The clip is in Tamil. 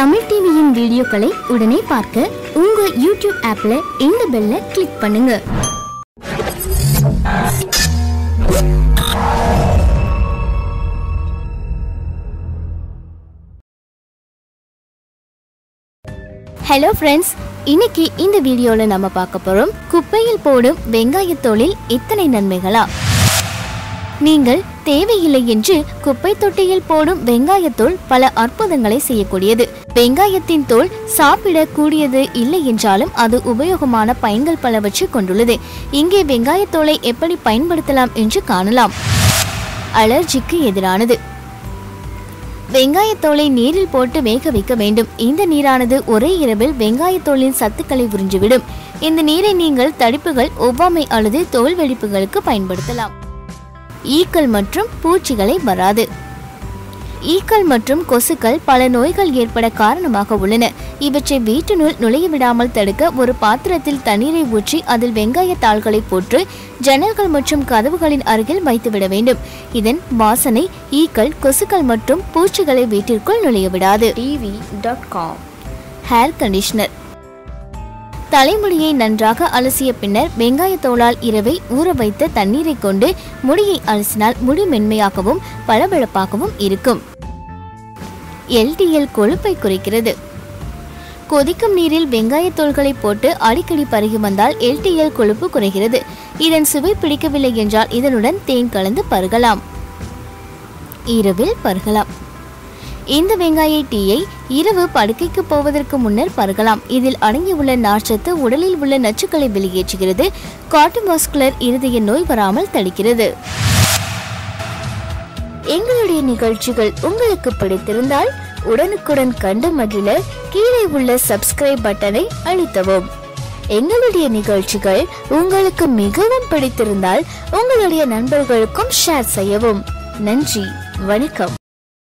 தமிழ் டிவியின் வீடியோக்களை உடனே பார்க்க உங்க யூடியூப் ஆப்ல இந்த பெல்ல கிளிக் பண்ணுங்க. ஹலோ ஃப்ரெண்ட்ஸ் இன்னைக்கு இந்த வீடியோல நம்ம பார்க்க போறோம் குப்பையில் போடும் வெங்காயத்தோலில் இத்தனை நன்மைகளா? நீங்கள் தேவையில்லை என்று குப்பை தொட்டியில் போடும் வெங்காயத்தோல் பல அற்புதங்களை செய்யக்கூடியது. வெங்காயத்தின் தோல் சாப்பிடக்கூடியது இல்லை என்றாலும் அது உபயோகமான பயன்கள் பலவற்றை கொண்டுள்ளது. இங்கே வெங்காயத்தோலை எப்படி பயன்படுத்தலாம் என்று காணலாம். அலர்ஜிக்கு எதிரானது. வெங்காயத்தோலை நீரில் போட்டு வேக வைக்க வேண்டும். இந்த நீரானது ஒரே இரவில் வெங்காயத்தோலின் சத்துக்களை உறிஞ்சிவிடும். இந்த நீரை நீங்கள் தடிப்புகள் ஒவ்வாமை அல்லது தோல் வெடிப்புகளுக்கு பயன்படுத்தலாம். ஈக்கள் மற்றும் பூச்சிகளை வராது. ஈக்கள் மற்றும் கொசுக்கள் பல நோய்கள் ஏற்பட காரணமாக உள்ளன. இவற்றை வீட்டினுள் நுழைய விடாமல் தடுக்க ஒரு பாத்திரத்தில் தண்ணீரை ஊற்றி அதில் வெங்காய தாள்களை போட்டு ஜன்னல்கள் மற்றும் கதவுகளின் அருகில் வைத்துவிட வேண்டும். இதன் வாசனை ஈக்கள் கொசுக்கள் மற்றும் பூச்சிகளை வீட்டிற்குள் நுழைய விடாது. TV dot com. Hair conditioner. தலைமுடியை நன்றாக அலசிய பின்னர் வெங்காயத்தோலால் இரவை ஊற வைத்த தண்ணீரை கொண்டு முடியை அலசினால் முடி மென்மையாகவும் பளபளப்பாகவும் இருக்கும். எல்டிஎல் கொழுப்பை குறைக்கிறது. கொதிக்கும் நீரில் வெங்காயத்தோள்களை போட்டு அடிக்கடி பருகி வந்தால் எல்டிஎல் கொழுப்பு குறைகிறது. இதன் சுவை பிடிக்கவில்லை என்றால் இதனுடன் தேன் கலந்து பருகலாம். இரவில் பருகலாம். இந்த வெங்காய டீயை இரவு படுக்கைக்கு போவதற்கு முன்னர் பருகலாம். இதில் அடங்கியுள்ள நார்ச்சத்து உடலில் உள்ள நச்சுக்களை வெளியேற்றுகிறது. காட்டுமாஸ்குலர் இருதய நோய் வராமல் தடுக்கிறது. எங்களுடைய நிகழ்ச்சிகள் உங்களுக்கு பிடித்திருந்தால் உடனுக்குடன் கண்டு மகிழ கீழே உள்ள சப்ஸ்கிரைப் பட்டனை அழுத்தவும். எங்களுடைய நிகழ்ச்சிகள் உங்களுக்கு மிகவும் பிடித்திருந்தால் உங்களுடைய நண்பர்களுக்கும் ஷேர் செய்யவும். நன்றி. வணக்கம்.